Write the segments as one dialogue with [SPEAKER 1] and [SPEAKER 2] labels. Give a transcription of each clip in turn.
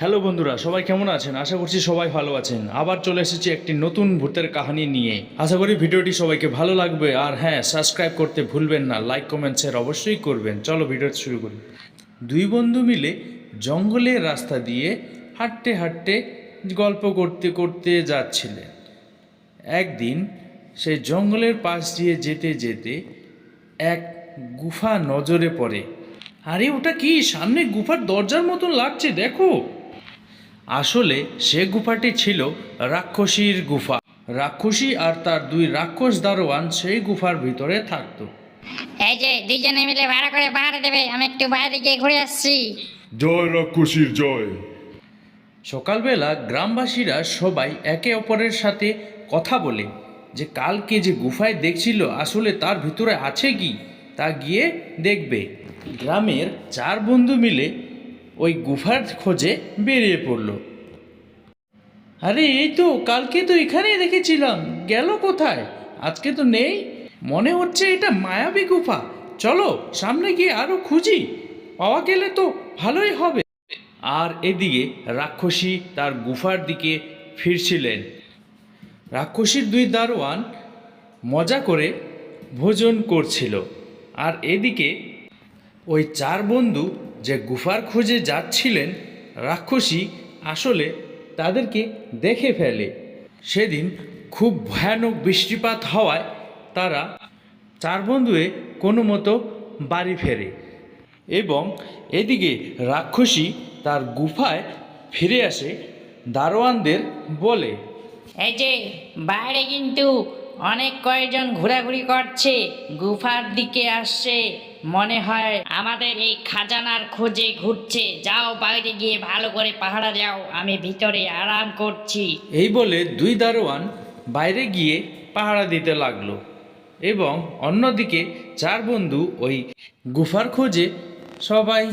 [SPEAKER 1] Hello বন্ধুরা, সবাই কেমন আছেন? আশা করছি সবাই ভালো আছেন। আবার চলে এসেছি একটি নতুন ভূতের কাহিনী নিয়ে। আশা করি ভিডিওটি সবাইকে ভালো লাগবে। আর হ্যাঁ সাবস্ক্রাইব করতে ভুলবেন না, লাইক, কমেন্ট শেয়ার অবশ্যই করবেন। চলো ভিডিওটি শুরু করি। দুই বন্ধু মিলে জঙ্গলের রাস্তা দিয়ে হাঁটতে হাঁটতে গল্প করতে করতে যাচ্ছিলেন একদিন সেই জঙ্গলের পাশ দিয়ে যেতে যেতে এক গুফা নজরে পড়ে। আরে, ওটা কি? সামনে গুফার দরজার মতন লাগছে, দেখো। আসলে সে গুফাটি ছিল রাক্ষসীর গুফা। রাক্ষসী আর তার দুই রাক্ষস দারোয়ান সেই গুফার ভিতরে থাকতো।
[SPEAKER 2] এই যে দুইজনে মিলে ভাড়া করে পাহাড়ে দেবে আমি একটু বাইরে গিয়ে ঘুরে আসছি।
[SPEAKER 3] জয় রাক্ষসীর জয়।
[SPEAKER 1] সকালবেলা গ্রামবাসীরা সবাই একে অপরের সাথে কথা বলে যে কালকে যে গুফায় দেখছিল আসলে তার ভিতরে আছে কি? তা গিয়ে দেখবে। গ্রামের চার বন্ধু মিলে ওই গুফার খোঁজে বেরিয়ে পড়ল। আরে, এই তো, কালকে তো এখানেই দেখেছিলাম। গেল কোথায়? আজকে তো নেই। মনে হচ্ছে এটা মায়াবী গুফা। চলো, সামনে গিয়ে আরও খুঁজি। পাওয়া গেলে তো ভালোই হবে। আর এদিকে রাক্ষসী তার গুফার দিকে ফিরছিলেন। রাক্ষসীর দুই দারোয়ান মজা করে ভোজন করছিল। আর এদিকে ওই চার বন্ধু যে গুফার খোঁজে যাচ্ছিলেন রাক্ষসী আসলে তাদেরকে দেখে ফেলে। সেদিন খুব ভয়ানক বৃষ্টিপাত হওয়ায় তারা চার বন্ধুয়ে কোনো মতো বাড়ি ফেরে এবং এদিকে রাক্ষসী তার গুফায় ফিরে আসে দারোয়ানদের বলে।
[SPEAKER 2] এই যে, বাইরে কিন্তু অনেক কয়েকজন ঘোরাঘুরি করছে, গুফার দিকে আসছে। মনে হয় আমাদের এই খাজানার খোঁজে ঘুরছে। যাও বাইরে গিয়ে ভালো করে পাহারা যাও আমি ভিতরে আরাম করছি।
[SPEAKER 1] এই বলে দুই দারোয়ান বাইরে গিয়ে পাহারা দিতে লাগল এবং অন্যদিকে চার বন্ধু ওই গুফার খোঁজে সবাই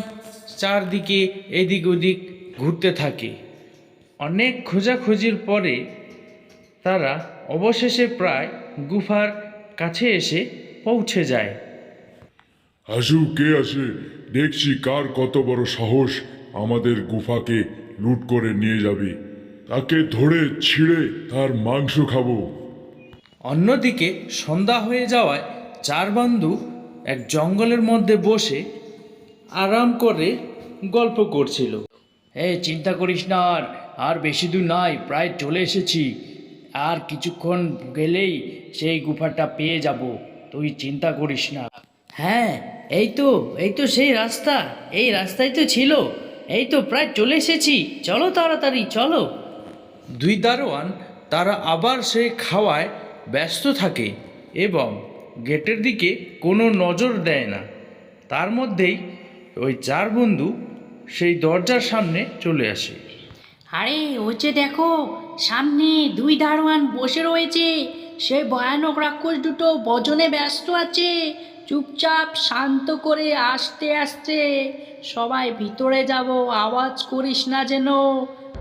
[SPEAKER 1] চারদিকে এদিক ওদিক ঘুরতে থাকে। অনেক খোঁজাখুঁজির পরে তারা অবশেষে প্রায় গুফার কাছে এসে পৌঁছে যায়।
[SPEAKER 3] আসু, কে আসে দেখছি কার কত বড় সাহস আমাদের গুফাকে লুট করে নিয়ে যাবে। তাকে ধরে ছিঁড়ে তার মাংস খাব।
[SPEAKER 1] অন্যদিকে সন্ধ্যা হয়ে যাওয়ায় চার বন্ধু এক জঙ্গলের মধ্যে বসে আরাম করে গল্প করছিল। এই চিন্তা করিস না আর আর বেশি দূর নাই, প্রায় চলে এসেছি। আর কিছুক্ষণ গেলেই সেই গুফাটা পেয়ে যাব। তুই চিন্তা করিস না। হ্যাঁ এই তো এই তো সেই রাস্তা এই রাস্তায় তো ছিল। এই তো প্রায় চলে এসেছি। চলো তাড়াতাড়ি চলো। দুই দারোয়ান তারা আবার সেই খাওয়ায় ব্যস্ত থাকে এবং গেটের দিকে কোনো নজর দেয় না। তার মধ্যেই ওই চার বন্ধু সেই দরজার সামনে চলে আসে।
[SPEAKER 2] আরে ওই যে দেখো সামনে দুই দারোয়ান বসে রয়েছে। সে ভয়ানক রাক্ষস দুটো বজনে ব্যস্ত আছে। চুপচাপ শান্ত করে আসতে আসতে সবাই ভিতরে যাব। আওয়াজ করিস না যেন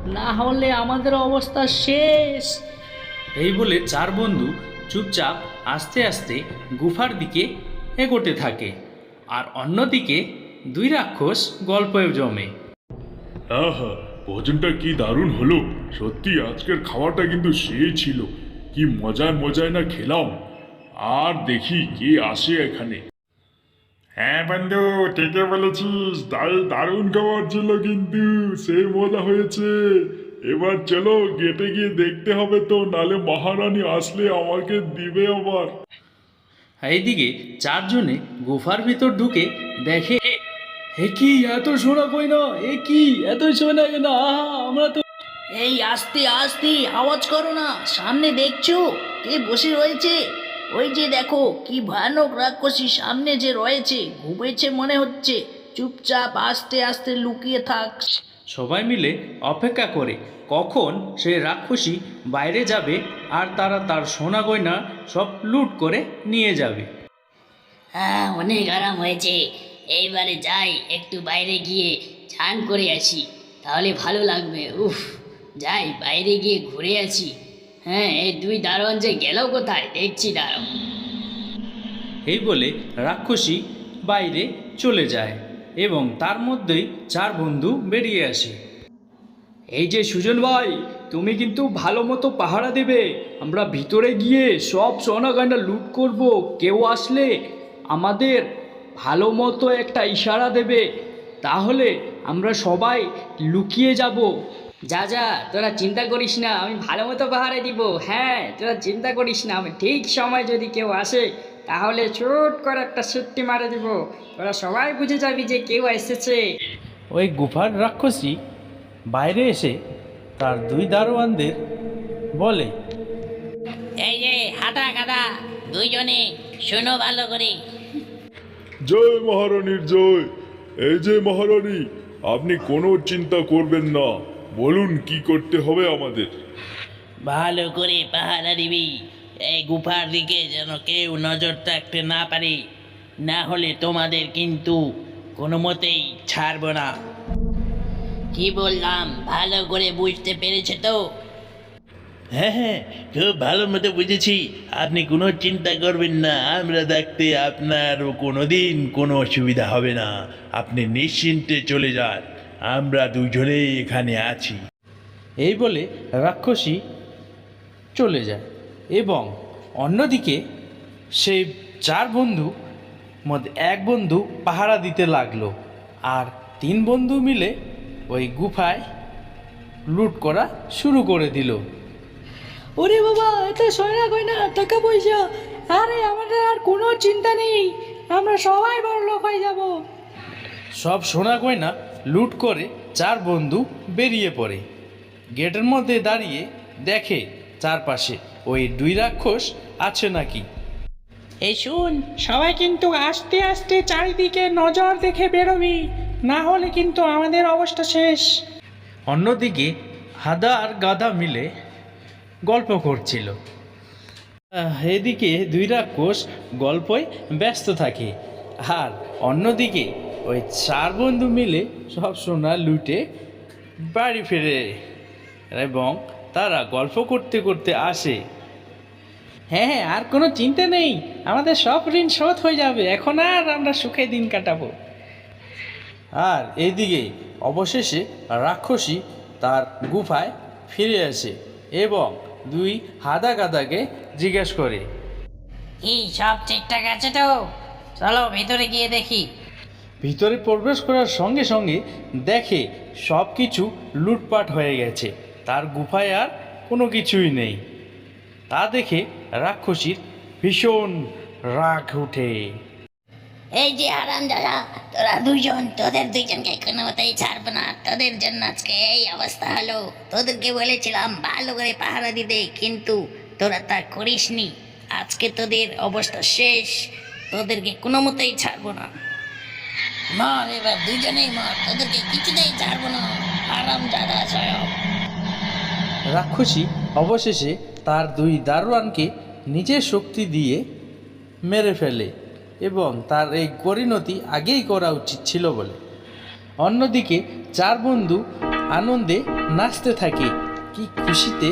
[SPEAKER 2] না হলে আমাদের অবস্থা শেষ।
[SPEAKER 1] এই বলে চার বন্ধু চুপচাপ আস্তে আস্তে গুফার দিকে এগোতে থাকে। আর অন্যদিকে দুই রাক্ষস গল্পে জমে।
[SPEAKER 3] আহা ভোজনটা কি দারুণ হলো। সত্যি আজকের খাওয়াটা কিন্তু সেই ছিল। কি মজায় মজায় না খেলাম। আর দেখি কে আসে এখানে। হ্যাঁ বন্ধু ঠিকই বলেছিস তাই দারুণ খাবার ছিল কিন্তু সে মজা হয়েছে। এবার চলো গেটে গিয়ে দেখতে হবে তো নালে মহারানী আসলে আমাকে দিবে আবার।
[SPEAKER 1] এইদিকে চারজনে গুফার ভিতর ঢুকে দেখে এ কি এত সোনা কই না? এ কি এত সোনা কেন? আহা আমরা তো
[SPEAKER 2] এই আস্তে আস্তে আওয়াজ করো না সামনে দেখছ? কে বসে রয়েছে? ওই যে দেখো কি ভয়ানক রাক্ষসী সামনে যে রয়েছে ঘুমেছে মনে হচ্ছে। চুপচাপ আস্তে আস্তে লুকিয়ে থাক।
[SPEAKER 1] সবাই মিলে অপেক্ষা করে কখন সে রাক্ষসী বাইরে যাবে আর তারা তার সোনা গয়না সব লুট করে নিয়ে যাবে।
[SPEAKER 2] হ্যাঁ অনেক আরাম হয়েছে। এইবারে যাই একটু বাইরে গিয়ে চান করে আসি। তাহলে ভালো লাগবে উফ। যাই বাইরে গিয়ে ঘুরে আসি। হ্যাঁ এই দুই দারোয়ান যে গেল কোথায়? দেখছি দাঁড়াও।
[SPEAKER 1] এই বলে রাক্ষসী বাইরে চলে যায় এবং তার মধ্যেই চার বন্ধু বেরিয়ে আসে।
[SPEAKER 4] এই যে সুজন ভাই, তুমি কিন্তু ভালো মতো পাহারা দেবে। আমরা ভিতরে গিয়ে সব সোনা গয়না লুট করব। কেউ আসলে আমাদের ভালো মতো একটা ইশারা দেবে। তাহলে আমরা সবাই লুকিয়ে যাব।
[SPEAKER 2] যা যা তোরা চিন্তা করিস না আমি ভালো মতো পাহাড়ে দিব। হ্যাঁ তোরা চিন্তা করিস না আমি ঠিক সময় যদি কেউ আসে তাহলে ছোট করে একটা সুট্টি মারে দিব। তোরা সবাই বুঝে যাবি যে কেউ এসেছে।
[SPEAKER 1] ওই গুফার রাক্ষসী বাইরে এসে তার দুই দারোয়ানদের বলে
[SPEAKER 2] এই যে হাঁটা কাটা দুইজনে শোনো ভালো করে।
[SPEAKER 3] জয় মহারানীর জয়। এই যে মহারানী আপনি কোনো চিন্তা করবেন না। বলুন কি করতে হবে আমাদের?
[SPEAKER 5] ভালো করে পাহারা দিবি। এই গুফার দিকে যেন কেউ নজর রাখতে না পারে। না হলে তোমাদের কিন্তু কোনো মতেই ছাড়ব না। কি বললাম? ভালো করে বুঝতে পেরেছে তো? হ্যাঁ হ্যাঁ খুব ভালো মতো বুঝেছি। আপনি কোনো চিন্তা করবেন না আমরা দেখতে আপনার কোনো দিন কোনো অসুবিধা হবে না। আপনি নিশ্চিন্তে চলে যান। আমরা দুজনেই এখানে আছি।
[SPEAKER 1] এই বলে রাক্ষসী চলে যায় এবং অন্যদিকে সেই চার বন্ধু মধ্যে এক বন্ধু পাহারা দিতে লাগল আর তিন বন্ধু মিলে ওই গুফায় লুট করা শুরু করে দিল।
[SPEAKER 2] ওরে বাবা এত সয়না গয়না টাকা পয়সা। আরে আমাদের আর কোনো চিন্তা নেই। আমরা সবাই বড় লোক হয়ে যাব।
[SPEAKER 1] সব সোনা গয়না লুট করে চার বন্ধু বেরিয়ে পড়ে। গেটের মধ্যে দাঁড়িয়ে দেখে চারপাশে ওই দুই রাক্ষস আছে নাকি।
[SPEAKER 6] এই শুন সবাই কিন্তু আস্তে আস্তে চারিদিকে নজর দেখে বেরোবি না হলে কিন্তু আমাদের অবস্থা শেষ।
[SPEAKER 1] অন্যদিকে হাদা আর গাদা মিলে গল্প করছিল। এদিকে দুই রাক্ষস গল্পই ব্যস্ত থাকে আর অন্যদিকে ওই চার বন্ধু মিলে সব সোনা লুটে বাড়ি ফেরে এবং তারা গল্প করতে করতে আসে।
[SPEAKER 6] হ্যাঁ হ্যাঁ আর কোনো চিন্তা নেই। আমাদের সব ঋণ শোধ হয়ে যাবে। এখন আর আমরা সুখে দিন কাটাবো।
[SPEAKER 1] আর এইদিকে অবশেষে রাক্ষসী তার গুফায় ফিরে আসে এবং দুই হাদা গাদাকে জিজ্ঞেস করে
[SPEAKER 2] কি সব ঠিকঠাক আছে তো? চলো ভিতরে গিয়ে দেখি।
[SPEAKER 1] ভিতরে প্রবেশ করার সঙ্গে সঙ্গে দেখে সব কিছু লুটপাট হয়ে গেছে। তার গুফায় আর কোনো কিছুই নেই। তা দেখে রাক্ষসীর ভীষণ রাগ উঠে।
[SPEAKER 7] এই যে আরাম দাদা, তোরা দুজন তোদের দুইজনকে কোনো মতেই ছাড়বো না। তোদের জন্য আজকে এই অবস্থা হলো। তোদেরকে বলেছিলাম ভালো করে পাহারা দিতে, কিন্তু তোরা তা করিসনি। আজকে তোদের অবস্থা শেষ। তোদেরকে কোনো মতেই ছাড়বো না। মর, এবার দুজনেই তোদেরকে কিছুতেই ছাড়বো না। আরাম দাদা স্বয়ং।
[SPEAKER 1] রাক্ষসী অবশেষে তার দুই দারোয়ানকে নিজের শক্তি দিয়ে মেরে ফেলে এবং তার এই পরিণতি আগেই করা উচিত ছিল বলে। অন্যদিকে চার বন্ধু আনন্দে নাচতে থাকে, কি খুশিতে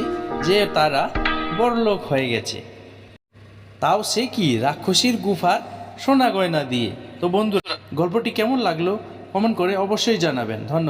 [SPEAKER 1] যে তারা বড়লোক হয়ে গেছে। তাও সে কি রাক্ষসীর গুফার সোনা গয়না দিয়ে? তো বন্ধু গল্পটি কেমন লাগল কমেন্ট করে অবশ্যই জানাবেন। ধন্যবাদ।